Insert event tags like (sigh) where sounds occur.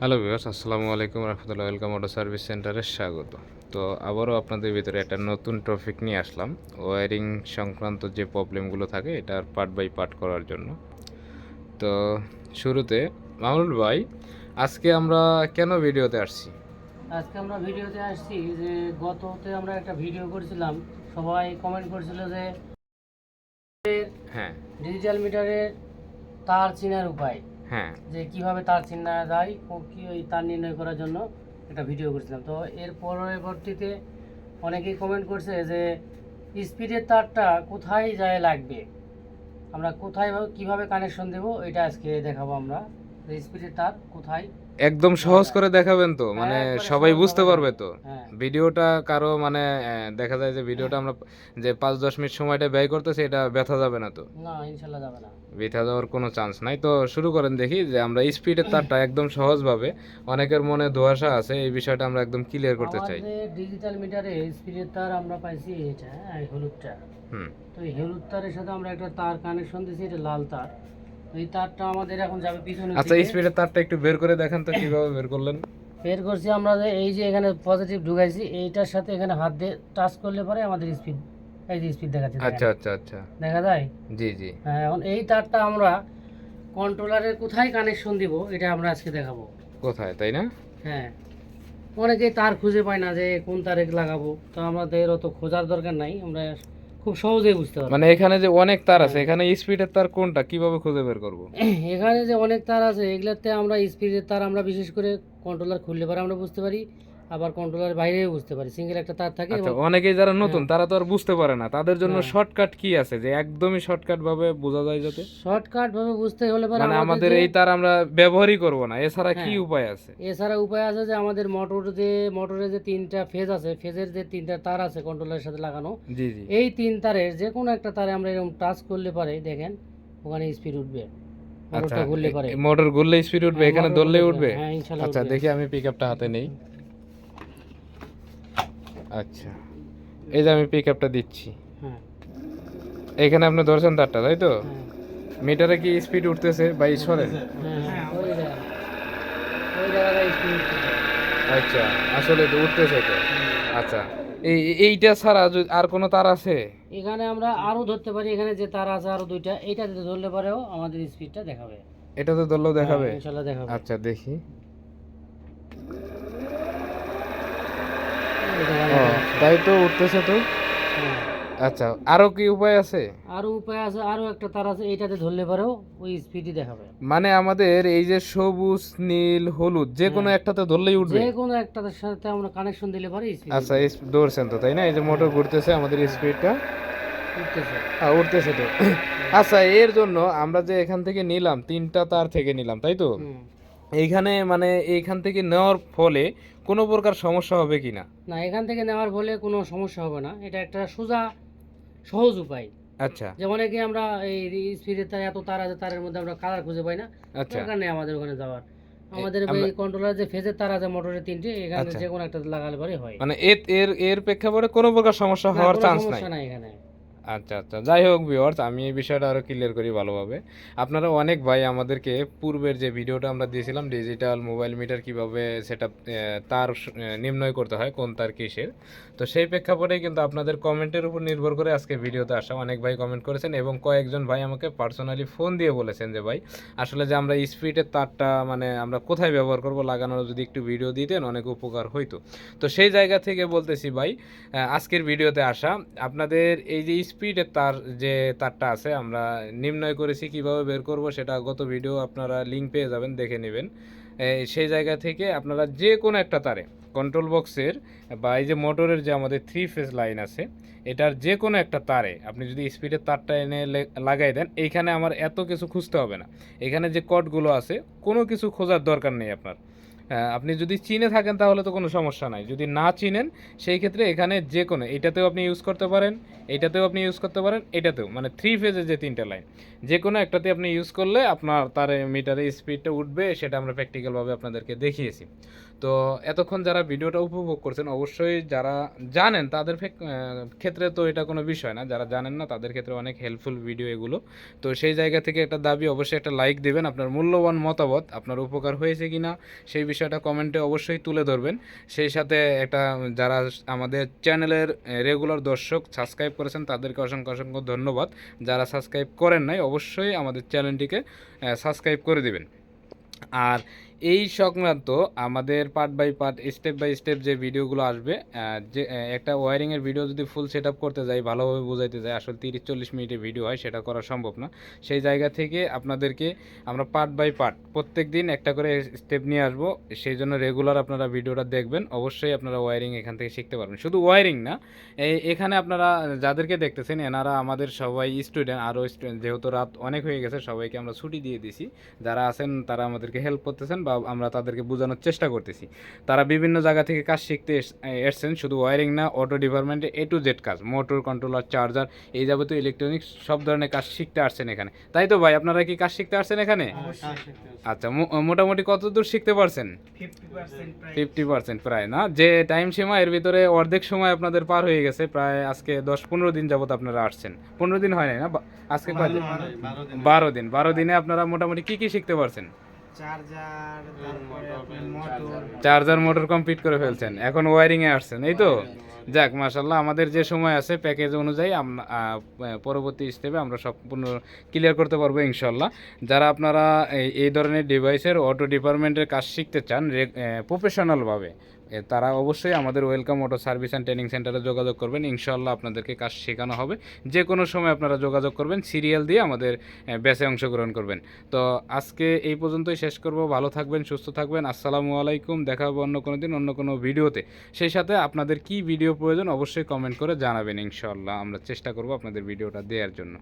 Hello viewers আসসালামু আলাইকুম রহমতুল্লাহ welcome auto service সেন্টারে স্বাগত। তো আবারও আপনাদের ভিতরে একটা নতুন টপিক নিয়ে আসলাম। ওয়ারিং সংক্রান্ত যে প্রবলেমগুলো থাকে এটার পার্ট বাই পার্ট করার জন্য। তো শুরুতে মামুল ভাই আজকে আমরা কেন ভিডিওতে আসছি? আজকে আমরা ভিডিওতে আসছি যে গততে আমরা একটা ভিডিও করেছিলাম। সবাই কমেন্ট করেছিল যে হ্যাঁ। ডিজিটাল মিটারের তার চেনার উপায়। হ্যাঁ। যে কীভাবে তার চিনা যায় ও কি ওই তার নির্ণয় করার জন্য একটা ভিডিও করেছিলাম। তো এর পরবর্তীতে অনেকেই কমেন্ট করছে যে স্পিডের তারটা কোথায় যায় লাগবে? আমরা কোথায় কীভাবে কানেকশন দেবো? এটা আজকে দেখাবো আমরা। স্পিডের তার কোথায় একদম সহজ করে দেখাবেন তো মানে হ্যাঁ, সবাই সহজ বুঝতে পারবে তো। হ্যাঁ। ভিডিওটা কারও মানে দেখা যায় যে ভিডিওটা আমরা যে পাঁচ দশ মিনিট সময়টা ব্যয় করতেছি এটা ব্যথা যাবে না তো। না ইনশাল্লাহ যাবে না। বৃথা যাওয়ার কোনো চান্স নাই। তো শুরু করেন দেখি যে আমরা স্পিডের তারটা একদম সহজভাবে অনেকের মনে ধোয়াশা আছে এই বিষয়টা আমরা একদম ক্লিয়ার করতে চাই। ডিজিটাল মিটারে স্পিডের তার আমরা পাইছি এটা হ্যাঁ এই হলুদটা। হুম। তো এই হলুদ তারের সাথে আমরা একটা তার কানেকশন দিয়েছি এটা লাল তার। এই তারটা আমাদের এখন যাবে পিছনে আচ্ছা স্পিডের তারটা একটু বের করে দেখেন তো কীভাবে বের করলেন। বের করছি আমরা যে এই যে এখানে পজিটিভ ঢুকাইছি এইটার সাথে এখানে হাত দিয়ে টাচ করলে পরে আমাদের স্পিড এই যে স্পিড দেখাচ্ছে দেখেন। আচ্ছা আচ্ছা। আচ্ছা দেখা যায়? জি জি। হ্যাঁ এখন এই তারটা আমরা কন্ট্রোলারের কোথায় কানেকশন দিব এটা আমরা আজকে দেখাবো। কোথায় তাই না? হ্যাঁ। অনেকেই তার খুঁজে পায় না যে কোন তারে লাগাবো তো আমাদের অত খোঁজার দরকার নাই আমরা খুব সহজেই বুঝতে পারব। মানে এখানে যে অনেক তার আছে এখানে স্পিডের তার কোনটা? কীভাবে খুঁজে বের করব? (clears throat) এখানে যে অনেক তার আছে এগুলাতে আমরা স্পিডের তার আমরা বিশেষ করে কন্ট্রোলার খুললে পরে আমরা বুঝতে পারি। আবার কন্ট্রোলার বাইরে বুঝতে পারি। সিঙ্গেল একটা তার থাকে আচ্ছা অনেকেই যারা নতুন তারা তো আর বুঝতে পারে না। তাদের জন্য হ্যাঁ। শর্টকাট কি আছে? যে একদমই শর্টকাট ভাবে বোঝা যায় যাতে শর্টকাট ভাবে বুঝতে হলে মানে আমাদের যে- এই তার আমরা ব্যবহারই করব না। এছাড়া কি হ্যাঁ। উপায় আছে? এছাড়া উপায় আছে যে আমাদের মোটর যে মোটরের যে তিনটা ফেজ আছে ফেজের যে তিনটা তার আছে কন্ট্রোলারের সাথে লাগানো জি জি। এই তিন তারের যে কোনো একটা তারে আমরা এরকম টাচ করলে পারে দেখেন ওখানে স্পিড উঠবে। আচ্ছা মোটরটা ঘুরলে পারে। মোটর ঘুরলে স্পিড উঠবে হ্যাঁ, এখানে মোটর ধরলে উঠবে? হ্যাঁ আচ্ছা দেখি আমি পিকআপটা হাতে নেই। আচ্ছা। এই যে আমি পিকআপটা দিচ্ছি। হ্যাঁ। এখানে আপনি ধরছেন তারটা তাই তো? হ্যাঁ। মিটারে কি স্পিড উঠতেছে বা সরে? হ্যাঁ হ্যাঁ। আচ্ছা আসলে তো উঠতেছে তো। আচ্ছা এই এইটা ছাড়া যদি আর কোনো তার আছে? এখানে আমরা আরও ধরতে পারি এখানে যে তার আছে আরও দুইটা এইটাতে ধরলে পরেও আমাদের স্পিডটা দেখাবে। এটাতে ধরলেও দেখাবে? হ্যাঁ, দেখাবে। আচ্ছা দেখি এই দেখা ও যাচ্ছে। তাই তো উঠতেছে তো? হ্যাঁ। আচ্ছা আরও কি উপায় আছে? আরও উপায় আছে আরও একটা তার আছে এইটাতে ধরলে পরেও ওই স্পিডই দেখাবে। মানে আমাদের এই যে সবুজ নীল হলুদ যে কোনো হ্যাঁ। একটাতে ধরলেই উঠবে? যে কোনো একটাতে সাথে আমরা কানেকশন দিলে পারি আচ্ছা দৌড়ছেন তো তাই না? এই যে মোটর ঘুরতেছে আমাদের স্পিডটা উঠতেছে। হ্যাঁ উঠতেছে তো। আচ্ছা এর জন্য আমরা যে এখান থেকে নিলাম তিনটা তার থেকে নিলাম তাই তো। এইখানে মানে এইখান থেকে নেওয়ার ফলে কোনো প্রকার সমস্যা হবে কি না? না এখান থেকে নেওয়ার ফলে কোনো সমস্যা হবে না। এটা একটা সোজা সহজ উপায়। আচ্ছা। যে অনেকে আমরা এই স্পিডের তার এত তার আছে তারের মধ্যে আমরা কালার খুঁজে পাই না। আচ্ছা। আমাদের ওখানে যাওয়ার। আমাদের এই কন্ট্রোলার যে ফেজের তার আছে মোটরের তিনটে এখানে আচ্ছা। যে কোনো একটা লাগালে পরে হয়। মানে এর এর প্রেক্ষাপটে কোনো প্রকার সমস্যা হওয়ার চান্স নাই সমস্যা নাই এখানে। আচ্ছা আচ্ছা। যাই হোক ভিওয়ার্স আমি এই বিষয়টা আরও ক্লিয়ার করি ভালোভাবে। আপনারা অনেক ভাই আমাদেরকে পূর্বের যে ভিডিওটা আমরা দিয়েছিলাম ডিজিটাল মোবাইল মিটার কীভাবে সেটা তার নির্ণয় করতে হয়, কোন তার কিসের। তো সেই প্রেক্ষাপটে কিন্তু আপনাদের কমেন্টের উপর নির্ভর করে আজকে ভিডিওতে আসা অনেক ভাই কমেন্ট করেছেন এবং কয়েকজন ভাই আমাকে পার্সোনালি ফোন দিয়ে বলেছেন যে, ভাই, আসলে যে আমরা স্পিডের তারটা মানে আমরা কোথায় ব্যবহার করব লাগানোর যদি একটু ভিডিও দিতেন, অনেক উপকার হইতো। তো সেই জায়গা থেকে বলতেছি ভাই আজকের ভিডিওতে আসা। আপনাদের এই যে স্পিডের তার যে তারটা আছে, আমরা নির্ণয় করেছি কীভাবে বের করব, সেটা গত ভিডিও আপনারা লিঙ্ক পেয়ে যাবেন, দেখে নেবেন। সেই জায়গা থেকে আপনারা যে কোনো একটা তারে কন্ট্রোল বক্সের বা এই যে মোটরের যে আমাদের থ্রি ফেজ লাইন আছে, এটার যে কোনো একটা তারে আপনি যদি স্পিডের তারটা এনে লাগাই দেন, এইখানে আমার এত কিছু খুঁজতে হবে না। এখানে যে কটগুলো আছে, কোনো কিছু খোঁজার দরকার নেই আপনার। আপনি যদি চিনে থাকেন তাহলে তো কোনো সমস্যা নাই। যদি না চিনেন, সেই ক্ষেত্রে এখানে যে কোনো, এটাতেও আপনি ইউজ করতে পারেন, এটাতেও আপনি ইউজ করতে পারেন, এটাতেও। মানে থ্রি ফেজে যে তিনটা লাইন যে কোনো একটাতে আপনি ইউজ করলে আপনার তার মিটারে স্পিডটা উঠবে, সেটা আমরা প্র্যাকটিক্যালভাবে আপনাদেরকে দেখিয়েছি। তো এতক্ষণ যারা ভিডিওটা উপভোগ করছেন, অবশ্যই যারা জানেন, তাদের ক্ষেত্রে তো এটা কোনো বিষয় না। যারা জানেন না, তাদের ক্ষেত্রে অনেক হেল্পফুল ভিডিও এগুলো। তো সেই জায়গা থেকে একটা দাবি, অবশ্যই একটা লাইক দেবেন। আপনার মূল্যবান মতামত, আপনার উপকার হয়েছে কি না সেই বিষয়টা কমেন্টে অবশ্যই তুলে ধরবেন। সেই সাথে একটা যারা আমাদের চ্যানেলের রেগুলার দর্শক সাবস্ক্রাইব করেছেন, তাদেরকে অসংখ্য অসংখ্য ধন্যবাদ। যারা সাবস্ক্রাইব করেন নাই, অবশ্যই আমাদের চ্যানেলটিকে সাবস্ক্রাইব করে দিবেন। আর এই সংক্রান্ত আমাদের part by part step by step যে ভিডিওগুলো আসবে যে একটা ওয়ারিংয়ের ভিডিও যদি ফুল সেট করতে যাই, ভালোভাবে বোঝাইতে যাই, আসলে তিরিশ চল্লিশ মিনিটের ভিডিও হয়, সেটা করা সম্ভব না। সেই জায়গা থেকে আপনাদেরকে আমরা পার্ট বাই পার্ট প্রত্যেক দিন একটা করে স্টেপ নিয়ে আসব, সেই জন্য রেগুলার আপনারা ভিডিওটা দেখবেন, অবশ্যই আপনারা ওয়ারিং এখান থেকে শিখতে পারবেন। শুধু ওয়ারিং না এখানে আপনারা যাদেরকে দেখতেছেন, এনারা আমাদের সবাই স্টুডেন্ট আরও স্টুডেন্ট যেহেতু রাত অনেক হয়ে গেছে, সবাইকে আমরা ছুটি দিয়ে দিছি। যারা আছেন, তারা আমাদেরকে হেল্প করতেছেন বা আমরা তাদেরকে বোঝানোর চেষ্টা করতেছি। তারা বিভিন্ন জায়গা থেকে কাজ শিখতে এস- এসছেন শুধু ওয়ারিং না অটো ডিপার্টমেন্টে এ টু জেড কাজ মোটর কন্ট্রোলার চার্জার এই যাবতীয় ইলেকট্রনিক্স সব ধরনের কাজ শিখতে আসছেন এখানে। তাই তো ভাই আপনারা কি কাজ শিখতে আসছেন এখানে? আচ্ছা মোটামুটি কত দূর শিখতে পারছেন? ফিফটি পার্সেন্ট প্রায়। না? যে টাইম সীমা এর ভিতরে অর্ধেক সময় আপনাদের পার হয়ে গেছে প্রায় আজকে দশ পনেরো দিন যাবত আপনারা আসছেন। পনেরো দিন হয় নাই না? আজকে বারো দিন বারো দিনে আপনারা মোটামুটি কি কি শিখতে পারছেন? Charger motor charger motor complete করে ফেলছেন। এখন ওয়ারিং এ আসছেন এই তো? যাক মাশাল্লাহ আমাদের যে সময় আছে প্যাকেজ অনুযায়ী পরবর্তী স্টেপে আমরা সম্পূর্ণ ক্লিয়ার করতে পারব ইনশাল্লাহ যারা আপনারা এই- এই ধরনের ডিভাইসের অটো ডিপার্টমেন্টের কাজ শিখতে চান প্রফেশনালভাবে তারা অবশ্যই আমাদের welcome auto service and training সেন্টারে যোগাযোগ করবেন। ইনশাল্লাহ আপনাদেরকে কাজ শেখানো হবে। যে কোনো সময় আপনারা যোগাযোগ করবেন, সিরিয়াল দিয়ে আমাদের ব্যাচে অংশগ্রহণ করবেন। তো আজকে এই পর্যন্তই শেষ করব। ভালো থাকবেন, সুস্থ থাকবেন। আসসালামু আলাইকুম। দেখা হবে অন্য কোনো দিন, অন্য কোনো ভিডিওতে। সেই সাথে আপনাদের কি ভিডিও প্রয়োজন অবশ্যই কমেন্ট করে জানাবেন ইনশাল্লাহ আমরা চেষ্টা করব আপনাদের ভিডিওটা দেওয়ার জন্য।